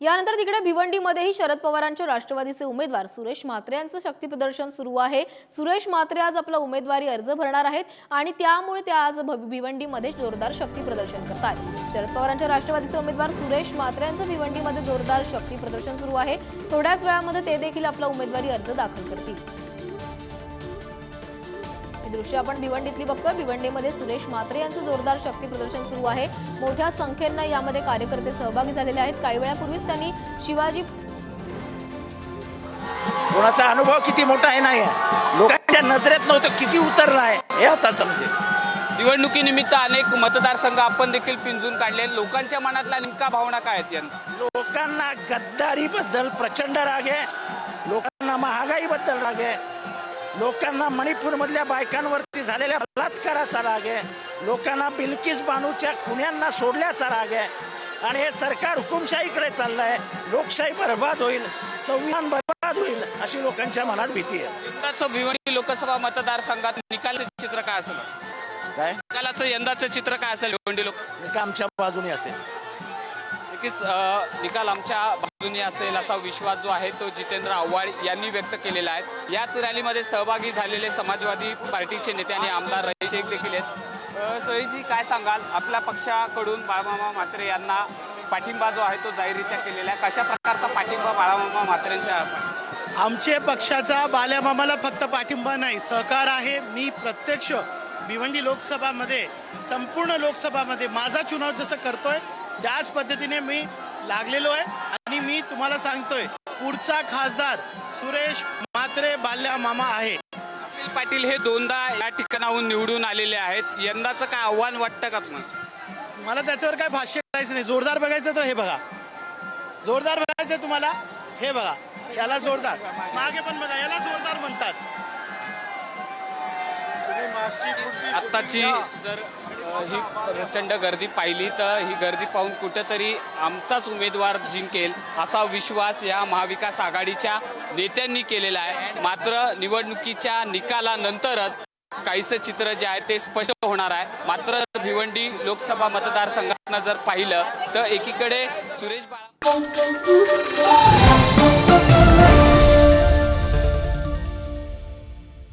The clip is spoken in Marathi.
यानंतर तिकडे भिवंडीमध्येही शरद पवारांच्या राष्ट्रवादीचे उमेदवार सुरेश म्हात्रे यांचं शक्ती प्रदर्शन सुरू आहे. सुरेश म्हात्रे आज आपला उमेदवारी अर्ज भरणार आहेत आणि त्यामुळे ते आज भिवंडीमध्ये जोरदार शक्ती प्रदर्शन करतात. शरद पवारांच्या राष्ट्रवादीचे उमेदवार सुरेश म्हात्रे यांचं भिवंडीमध्ये जोरदार शक्ती प्रदर्शन सुरू आहे. थोड्याच वेळामध्ये ते देखील आपला उमेदवारी अर्ज दाखल करतील. ही दृश्य आपण भिवंडीतली बघतोय. भिवंडीमध्ये सुरेश म्हात्रे यांचं जोरदार शक्ती प्रदर्शन सुरू आहे. मोठ्या संख्येनं यामध्ये कार्यकर्ते सहभागी झालेले आहेत. काही वेळापूर्वीच त्यांनी शिवाजी कोणाचा अनुभव किती मोठा आहे नाही. लोकांच्या नजरेत नव्हतं किती उतरला आहे हे आता समजेल. निवडणुकीनिमित्त अनेक मतदारसंघ आपण देखील पिंजून काढले. लोकांच्या मनातल्या नेमका भावना काय आहेत यंदा लोकांना गद्दारीबद्दल प्रचंड राग आहे. लोकांना महागाईबद्दल राग आहे. लोकांना मणिपूरमधल्या बायकांवरती झालेल्या बलात्काराचा राग आहे. लोकांना बिल्किस बानूच्या खुन्यांना सोडल्याचा राग आहे. आणि हे सरकार हुकुमशाहीकडे चाललंय. लोकशाही बर्बाद होईल संविधान बर्बाद होईल अशी लोकांच्या मनात भीती आहे. भिवंडी लोकसभा मतदारसंघात निकालाचं चित्र काय असेल? काय? निकालाचं यंदाचं चित्र काय असेल भिवंडी लोक आमच्या बाजूने असेल. नक्कीच निकाल आमच्या बाजूने असेल असा विश्वास जो आहे तो जितेंद्र आव्हाड यांनी व्यक्त केलेला आहे. याच रॅलीमध्ये सहभागी झालेले समाजवादी पार्टीचे नेते आणि आमदार रही शेख देखील आहेत. सईजी काय सांगाल? आपल्या पक्षाकडून बाळमामा म्हात्रे यांना पाठिंबा जो आहे तो जाहीररित्या केलेला आहे. कशा प्रकारचा पाठिंबा बाळामामा म्हात्रेंच्या आमचे पक्षाचा बाल्यामामाला फक्त पाठिंबा नाही सहकार आहे. मी प्रत्यक्ष भिवंडी लोकसभामध्ये संपूर्ण लोकसभामध्ये माझा चुनाव जसं करतोय त्याच पद्धतीने मी लागलेलो आहे आणि मी तुम्हाला सांगतोय पुढचा खासदार सुरेश म्हात्रे बाल्या मामा आहे. कपिल पाटील हे दोनदा या ठिकाणाहून निवडून आलेले आहेत. यंदाचं काय आव्हान वाटतं का तुम्हाला? मला त्याच्यावर काय भाष्य करायचं नाही. जोरदार बघायचं तर हे बघा. जोरदार बघायचं तुम्हाला हे बघा. याला जोरदार. मागे पण बघा याला जोरदार म्हणतात. आत्ताची जर ही प्रचंड गर्दी पाहिली तर ही गर्दी पाहून कुठेतरी आमचाच उमेदवार जिंकेल असा विश्वास या महाविकास आघाडीच्या नेत्यांनी केलेला आहे. मात्र निवडणुकीच्या निकालानंतरच काहीसं चित्र जे आहे ते स्पष्ट होणार आहे. मात्र भिवंडी लोकसभा मतदारसंघातनं जर पाहिलं तर एकीकडे सुरेश बाळा